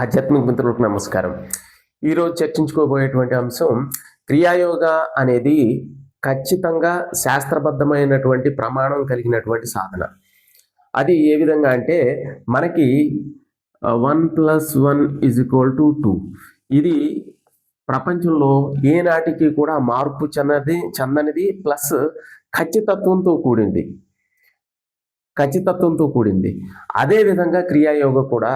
ఆధ్యాత్మిక మిత్రులకు నమస్కారం. ఈరోజు చర్చించుకోబోయేటువంటి అంశం క్రియాయోగ అనేది ఖచ్చితంగా శాస్త్రబద్ధమైనటువంటి ప్రమాణం కలిగినటువంటి సాధన. అది ఏ విధంగా అంటే మనకి one plus one is equal to two. ఇది ప్రపంచంలో ఏనాటికి కూడా మార్పు చెందది చెందనిది ప్లస్ ఖచ్చితత్వంతో కూడింది. ఖచ్చితత్వంతో కూడింది. అదే విధంగా క్రియాయోగ కూడా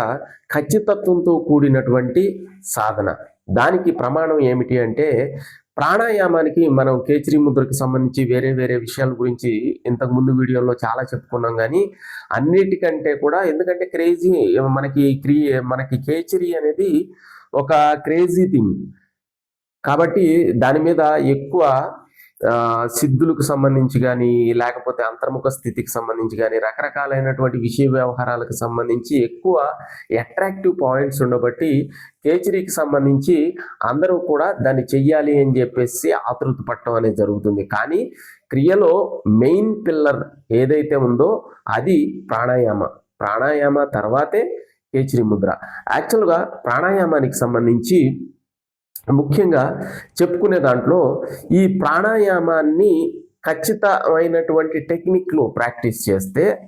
ఖచ్చితత్వంతో కూడినటువంటి సాధన. దానికి ప్రమాణం ఏమిటి అంటే ప్రాణాయామానికి మనం కేచరి ముద్రకు సంబంధించి వేరే వేరే విషయాల గురించి ఇంతకుముందు వీడియోలో చాలా చెప్పుకున్నాం కానీ అన్నిటికంటే కూడా ఎందుకంటే క్రేజీ మనకి క్రియ మనకి కేచరి అనేది ఒక క్రేజీ థింగ్. కాబట్టి దాని మీద ఎక్కువ సిద్ధులకు సంబంధించి కానీ లేకపోతే అంతర్ముఖ స్థితికి సంబంధించి కానీ రకరకాలైనటువంటి విషయ వ్యవహారాలకు సంబంధించి ఎక్కువ అట్రాక్టివ్ పాయింట్స్ ఉండబట్టి కేచరీకి సంబంధించి అందరూ కూడా దాన్ని చెయ్యాలి అని చెప్పేసి ఆతృత పట్టడం అనేది జరుగుతుంది. కానీ క్రియలో మెయిన్ పిల్లర్ ఏదైతే ఉందో అది ప్రాణాయామ. ప్రాణాయామ తర్వాతే కేచరి ముద్ర. యాక్చువల్గా ప్రాణాయామానికి సంబంధించి ముఖ్యంగా చెప్పుకునే దాంట్లో ఈ ప్రాణాయామాన్ని ఖచ్చితమైనటువంటి టెక్నిక్లో ప్రాక్టీస్ చేస్తే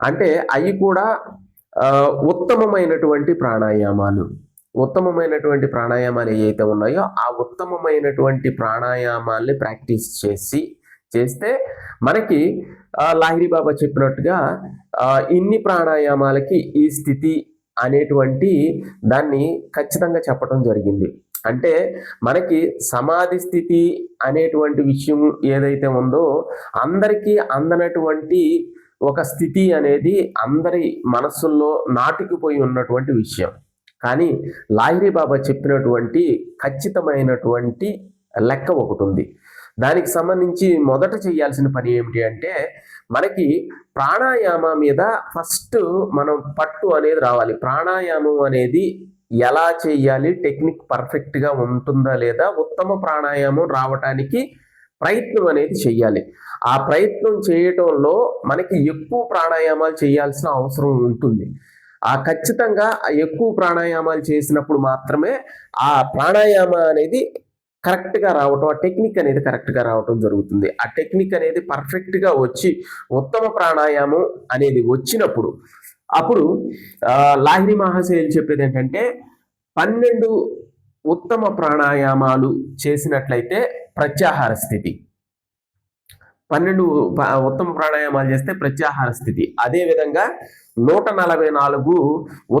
అంటే అవి కూడా ఉత్తమమైనటువంటి ప్రాణాయామాలు. ఉత్తమమైనటువంటి ప్రాణాయామాలు ఏవైతే ఉన్నాయో ఆ ఉత్తమమైనటువంటి ప్రాణాయామాల్ని ప్రాక్టీస్ చేసి చేస్తే మనకి లాహిరి బాబా చెప్పినట్టుగా ఇన్ని ప్రాణాయామాలకి ఈ స్థితి అనేటువంటి దాన్ని ఖచ్చితంగా చెప్పడం జరిగింది. అంటే మనకి సమాధి స్థితి అనేటువంటి విషయం ఏదైతే ఉందో అందరికీ అందనటువంటి ఒక స్థితి అనేది అందరి మనస్సుల్లో నాటుకుపోయి ఉన్నటువంటి విషయం. కానీ లాహిరి బాబా చెప్పినటువంటి ఖచ్చితమైనటువంటి లెక్క ఒకటి ఉంది. దానికి సంబంధించి మొదట చేయాల్సిన పని ఏమిటి అంటే మనకి ప్రాణాయామ మీద ఫస్ట్ మనం పట్టు అనేది రావాలి. ప్రాణాయామం అనేది ఎలా చేయాలి? టెక్నిక్ పర్ఫెక్ట్గా ఉంటుందా లేదా? ఉత్తమ ప్రాణాయామం రావటానికి ప్రయత్నం అనేది చేయాలి. ఆ ప్రయత్నం చేయటంలో మనకి ఎక్కువ ప్రాణాయామాలు చేయాల్సిన అవసరం ఉంటుంది. ఆ ఖచ్చితంగా ఎక్కువ ప్రాణాయామాలు చేసినప్పుడు మాత్రమే ఆ ప్రాణాయామ అనేది కరెక్ట్గా రావటం ఆ టెక్నిక్ అనేది కరెక్ట్గా రావటం జరుగుతుంది. ఆ టెక్నిక్ అనేది పర్ఫెక్ట్గా వచ్చి ఉత్తమ ప్రాణాయామం అనేది వచ్చినప్పుడు అప్పుడు లాహిరి మహాశయులు చెప్పేది ఏంటంటే పన్నెండు ఉత్తమ ప్రాణాయామాలు చేసినట్లయితే ప్రత్యాహార స్థితి. పన్నెండు ఉత్తమ ప్రాణాయామాలు చేస్తే ప్రత్యాహార స్థితి. అదేవిధంగా నూట నలభై నాలుగు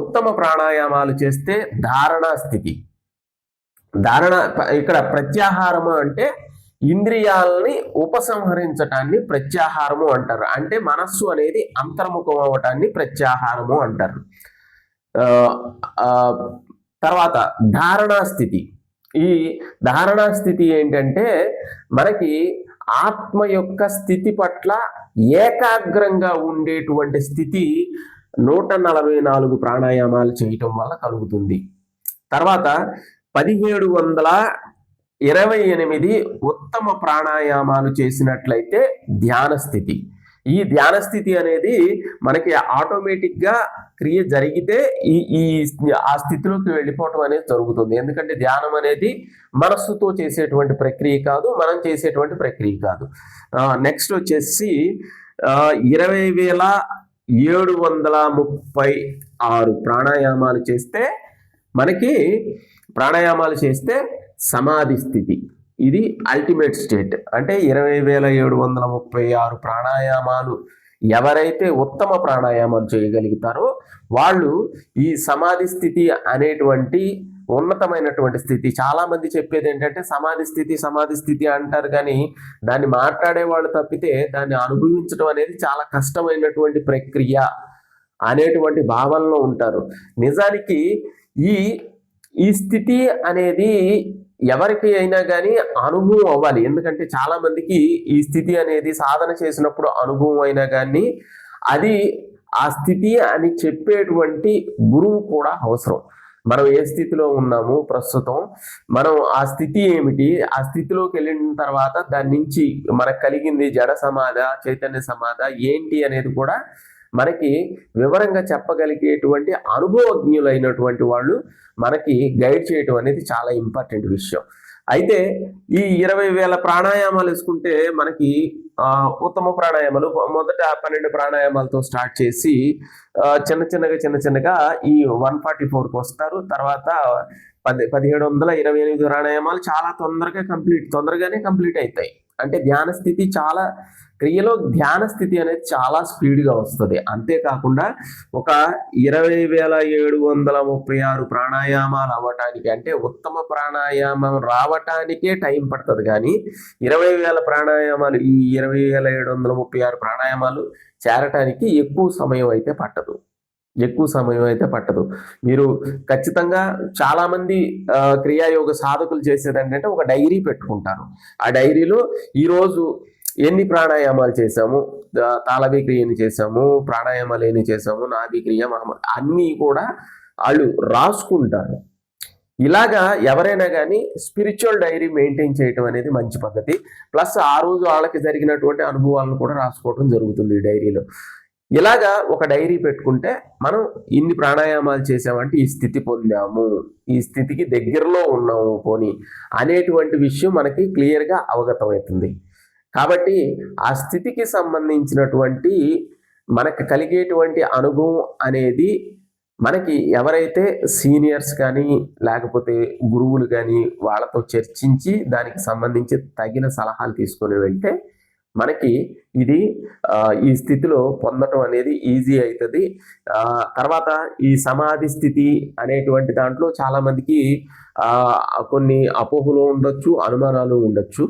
ఉత్తమ ప్రాణాయామాలు చేస్తే ధారణా స్థితి. ధారణ ఇక్కడ ప్రత్యాహారము అంటే ఇంద్రియాలని ఉపసంహరించటాన్ని ప్రత్యాహారము అంటారు. అంటే మనస్సు అనేది అంతర్ముఖం అవ్వటాన్ని ప్రత్యాహారము అంటారు. తర్వాత ధారణా స్థితి. ఈ ధారణా స్థితి ఏంటంటే మనకి ఆత్మ యొక్క స్థితి పట్ల ఏకాగ్రంగా ఉండేటువంటి స్థితి నూట నలభై నాలుగు ప్రాణాయామాలు చేయటం వల్ల కలుగుతుంది. తర్వాత పదిహేడు వందల ఇరవై ఎనిమిది ఉత్తమ ప్రాణాయామాలు చేసినట్లయితే ధ్యాన స్థితి. ఈ ధ్యాన స్థితి అనేది మనకి ఆటోమేటిక్గా క్రియ జరిగితే ఈ ఈ ఆ స్థితిలోకి వెళ్ళిపోవటం అనేది జరుగుతుంది. ఎందుకంటే ధ్యానం అనేది మనస్సుతో చేసేటువంటి ప్రక్రియ కాదు మనం చేసేటువంటి ప్రక్రియ కాదు. నెక్స్ట్ వచ్చేసి ఇరవై వేల ఏడు వందల ముప్పై ఆరు ప్రాణాయామాలు చేస్తే మనకి ప్రాణాయామాలు చేస్తే సమాధి స్థితి. ఇది అల్టిమేట్ స్టేట్ అంటే ఇరవై వేల ఏడు వందల ముప్పై ఆరు ప్రాణాయామాలు ఎవరైతే ఉత్తమ ప్రాణాయామాలు చేయగలుగుతారో వాళ్ళు ఈ సమాధి స్థితి అనేటువంటి ఉన్నతమైనటువంటి స్థితి. చాలామంది చెప్పేది ఏంటంటే సమాధి స్థితి సమాధి స్థితి అంటారు కానీ దాన్ని మాట్లాడే వాళ్ళు తప్పితే దాన్ని అనుభవించడం అనేది చాలా కష్టమైనటువంటి ప్రక్రియ అనేటువంటి భావనలో ఉంటారు. నిజానికి ఈ ఈ స్థితి అనేది ఎవరికి అయినా కానీ అనుభవం అవ్వాలి. ఎందుకంటే చాలా మందికి ఈ స్థితి అనేది సాధన చేసినప్పుడు అనుభవం అయినా కానీ అది ఆ స్థితి అని చెప్పేటువంటి గురువు కూడా అవసరం. మనం ఏ స్థితిలో ఉన్నాము ప్రస్తుతం మనం ఆ స్థితి ఏమిటి ఆ స్థితిలోకి వెళ్ళిన తర్వాత దాని నుంచి మనకు కలిగింది జడ సమాధ చైతన్య సమాధ ఏంటి అనేది కూడా మనకి వివరంగా చెప్పగలిగేటువంటి అనుభవజ్ఞులైనటువంటి వాళ్ళు మనకి గైడ్ చేయటం అనేది చాలా ఇంపార్టెంట్ విషయం. అయితే ఈ ఇరవై వేల ప్రాణాయామాలు వేసుకుంటే మనకి ఉత్తమ ప్రాణాయామాలు మొదట పన్నెండు ప్రాణాయామాలతో స్టార్ట్ చేసి చిన్న చిన్నగా చిన్న చిన్నగా ఈ వన్ ఫార్టీ ఫోర్కి వస్తారు. తర్వాత పది పదిహేడు వందల ఇరవై ఎనిమిది ప్రాణాయామాలు చాలా తొందరగా కంప్లీట్ తొందరగానే కంప్లీట్ అవుతాయి. అంటే ధ్యాన స్థితి చాలా క్రియలో ధ్యాన స్థితి అనేది చాలా స్పీడ్గా వస్తుంది. అంతేకాకుండా ఒక ఇరవై వేల ఏడు వందల ముప్పై ఆరు ప్రాణాయామాలు అవ్వటానికి అంటే ఉత్తమ ప్రాణాయామం రావటానికే టైం పడుతుంది. కానీ ఇరవై వేల ప్రాణాయామాలు ఈ ఇరవై వేల ఏడు వందల ముప్పై ఆరు ప్రాణాయామాలు చేరటానికి ఎక్కువ సమయం అయితే పట్టదు. ఎక్కువ సమయం అయితే పట్టదు. మీరు ఖచ్చితంగా చాలామంది క్రియాయోగ సాధకులు చేసేది ఏంటంటే ఒక డైరీ పెట్టుకుంటారు. ఆ డైరీలో ఈరోజు ఎన్ని ప్రాణాయామాలు చేసాము ఆ, తాళవి క్రియని చేసాము ప్రాణాయామాలు ఎన్ని చేసాము నాభి క్రియ అన్నీ కూడా వాళ్ళు రాసుకుంటారు. ఇలాగా ఎవరైనా కానీ స్పిరిచువల్ డైరీ మెయింటైన్ చేయటం అనేది మంచి పద్ధతి. ప్లస్ ఆ రోజు వాళ్ళకి జరిగినటువంటి అనుభవాలను కూడా రాసుకోవడం జరుగుతుంది ఈ డైరీలో. ఇలాగా ఒక డైరీ పెట్టుకుంటే మనం ఇన్ని ప్రాణాయామాలు చేసామంటే ఈ స్థితి పొందాము ఈ స్థితికి దగ్గరలో ఉన్నాము పోని అనేటువంటి విషయం మనకి క్లియర్గా అవగతమవుతుంది. కాబట్టి ఆ స్థితికి సంబంధించినటువంటి మనకు కలిగేటువంటి అనుభవం అనేది మనకి ఎవరైతే సీనియర్స్ కానీ లేకపోతే గురువులు కానీ వాళ్ళతో చర్చించి దానికి సంబంధించి తగిన సలహాలు తీసుకొని వెళ్తే మనకి ఇది ఈ స్థితిలో పొందటం అనేది ఈజీ అవుతుంది తర్వాత ఈ సమాధి స్థితి అనేటువంటి దాంట్లో చాలామందికి కొన్ని అపోహలు ఉండొచ్చు అనుమానాలు ఉండొచ్చు.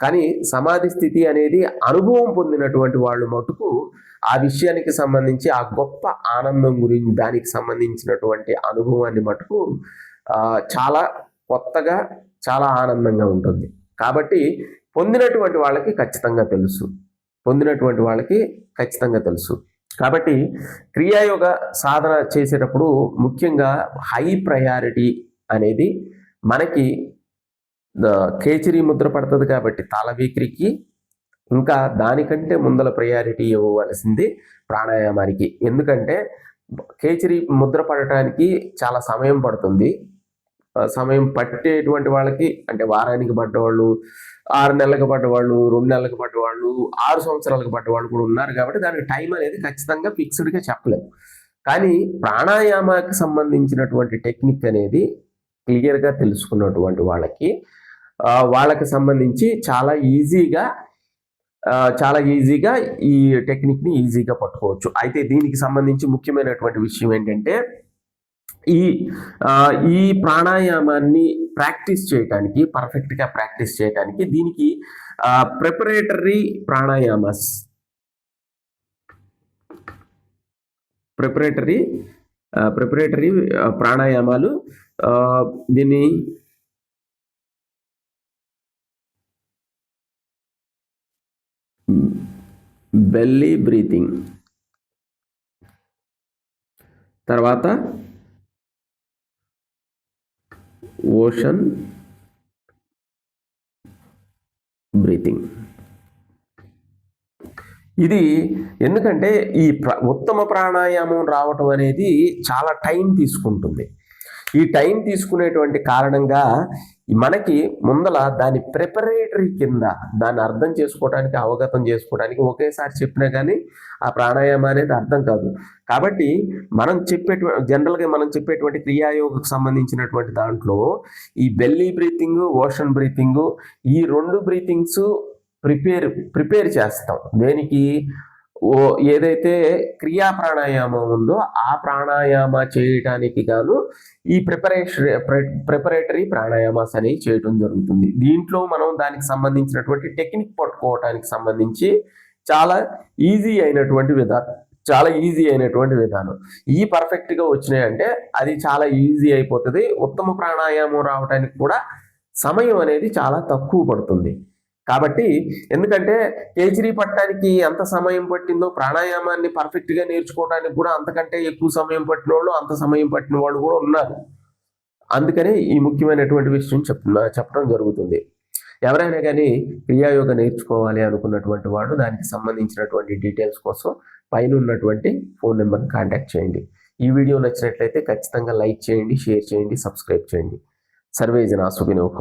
కానీ సమాధి స్థితి అనేది అనుభవం పొందినటువంటి వాళ్ళు మటుకు ఆ విషయానికి సంబంధించి ఆ గొప్ప ఆనందం గురించి దానికి సంబంధించినటువంటి అనుభవాన్ని మటుకు చాలా కొత్తగా చాలా ఆనందంగా ఉంటుంది. కాబట్టి పొందినటువంటి వాళ్ళకి ఖచ్చితంగా తెలుసు. పొందినటువంటి వాళ్ళకి ఖచ్చితంగా తెలుసు. కాబట్టి క్రియాయోగ సాధన చేసేటప్పుడు ముఖ్యంగా హై ప్రయారిటీ అనేది మనకి కేచరి ముద్ర పడుతుంది కాబట్టి తాళవీక్రికి ఇంకా దానికంటే ముందల ప్రయారిటీ ఇవ్వవలసింది ప్రాణాయామానికి. ఎందుకంటే కేచరి ముద్ర పడటానికి చాలా సమయం పడుతుంది. సమయం పట్టేటువంటి వాళ్ళకి అంటే వారానికి పడ్డవాళ్ళు ఆరు నెలలకు పడ్డవాళ్ళు రెండు నెలలకు పడ్డవాళ్ళు ఆరు సంవత్సరాలకు పడ్డవాళ్ళు కూడా ఉన్నారు కాబట్టి దానికి టైం అనేది ఖచ్చితంగా ఫిక్స్డ్గా చెప్పలేము. కానీ ప్రాణాయామాకి సంబంధించినటువంటి టెక్నిక్ అనేది క్లియర్గా తెలుసుకున్నటువంటి వాళ్ళకి వాళ్ళకి సంబంధించి చాలా ఈజీగా చాలా ఈజీగా ఈ టెక్నిక్ని ఈజీగా పట్టుకోవచ్చు. అయితే దీనికి సంబంధించి ముఖ్యమైనటువంటి విషయం ఏంటంటే ఈ ఈ ప్రాణాయామాన్ని ప్రాక్టీస్ చేయటానికి పర్ఫెక్ట్గా ప్రాక్టీస్ చేయటానికి దీనికి ప్రిపరేటరీ ప్రాణాయామస్ ప్రిపరేటరీ ప్రిపరేటరీ ప్రాణాయామాలు దీన్ని బెల్లీ బ్రీతింగ్ తర్వాత ఓషన్ బ్రీతింగ్ ఇది ఎందుకంటే ఈ ప్ర ఉత్తమ ప్రాణాయామం రావటం అనేది చాలా టైం తీసుకుంటుంది. ఈ టైం తీసుకునేటువంటి కారణంగా మనకి ముందల దాని ప్రిపరేటరీ కింద దాన్ని అర్థం చేసుకోవడానికి అవగతం చేసుకోవడానికి ఒకేసారి చెప్పినా కానీ ఆ ప్రాణాయామం అనేది అర్థం కాదు. కాబట్టి మనం చెప్పేటువంటి జనరల్గా మనం చెప్పేటువంటి క్రియాయోగకు సంబంధించినటువంటి దాంట్లో ఈ బెల్లీ బ్రీతింగ్ ఓషన్ బ్రీతింగ్ ఈ రెండు బ్రీతింగ్స్ ప్రిపేర్ ప్రిపేర్ చేస్తాం. దేనికి? ఓ ఏదైతే క్రియా ప్రాణాయామం ఉందో ఆ ప్రాణాయామ చేయటానికి గాను ఈ ప్రిపరేషన్ ప్రిపరేటరీ ప్రాణాయామాస్ అనేవి చేయటం జరుగుతుంది. దీంట్లో మనం దానికి సంబంధించినటువంటి టెక్నిక్ పట్టుకోవటానికి సంబంధించి చాలా ఈజీ అయినటువంటి విధానం చాలా ఈజీ అయినటువంటి విధానం. ఈ పర్ఫెక్ట్గా వచ్చినాయంటే అది చాలా ఈజీ అయిపోతుంది. ఉత్తమ ప్రాణాయామం రావడానికి కూడా సమయం అనేది చాలా తక్కువ పడుతుంది. కాబట్టి ఎందుకంటే కేజరీ పట్టడానికి ఎంత సమయం పట్టిందో ప్రాణాయామాన్ని పర్ఫెక్ట్గా నేర్చుకోవడానికి కూడా అంతకంటే ఎక్కువ సమయం పట్టిన వాళ్ళు అంత సమయం పట్టిన వాళ్ళు కూడా ఉన్నారు. అందుకనే ఈ ముఖ్యమైనటువంటి విషయం చెప్తున్నా చెప్పడం జరుగుతుంది. ఎవరైనా కానీ క్రియాయోగ నేర్చుకోవాలి అనుకున్నటువంటి వాడు దానికి సంబంధించినటువంటి డీటెయిల్స్ కోసం పైన ఉన్నటువంటి ఫోన్ నెంబర్ని కాంటాక్ట్ చేయండి. ఈ వీడియో నచ్చినట్లయితే ఖచ్చితంగా లైక్ చేయండి షేర్ చేయండి సబ్స్క్రైబ్ చేయండి. సర్వేజన ఒక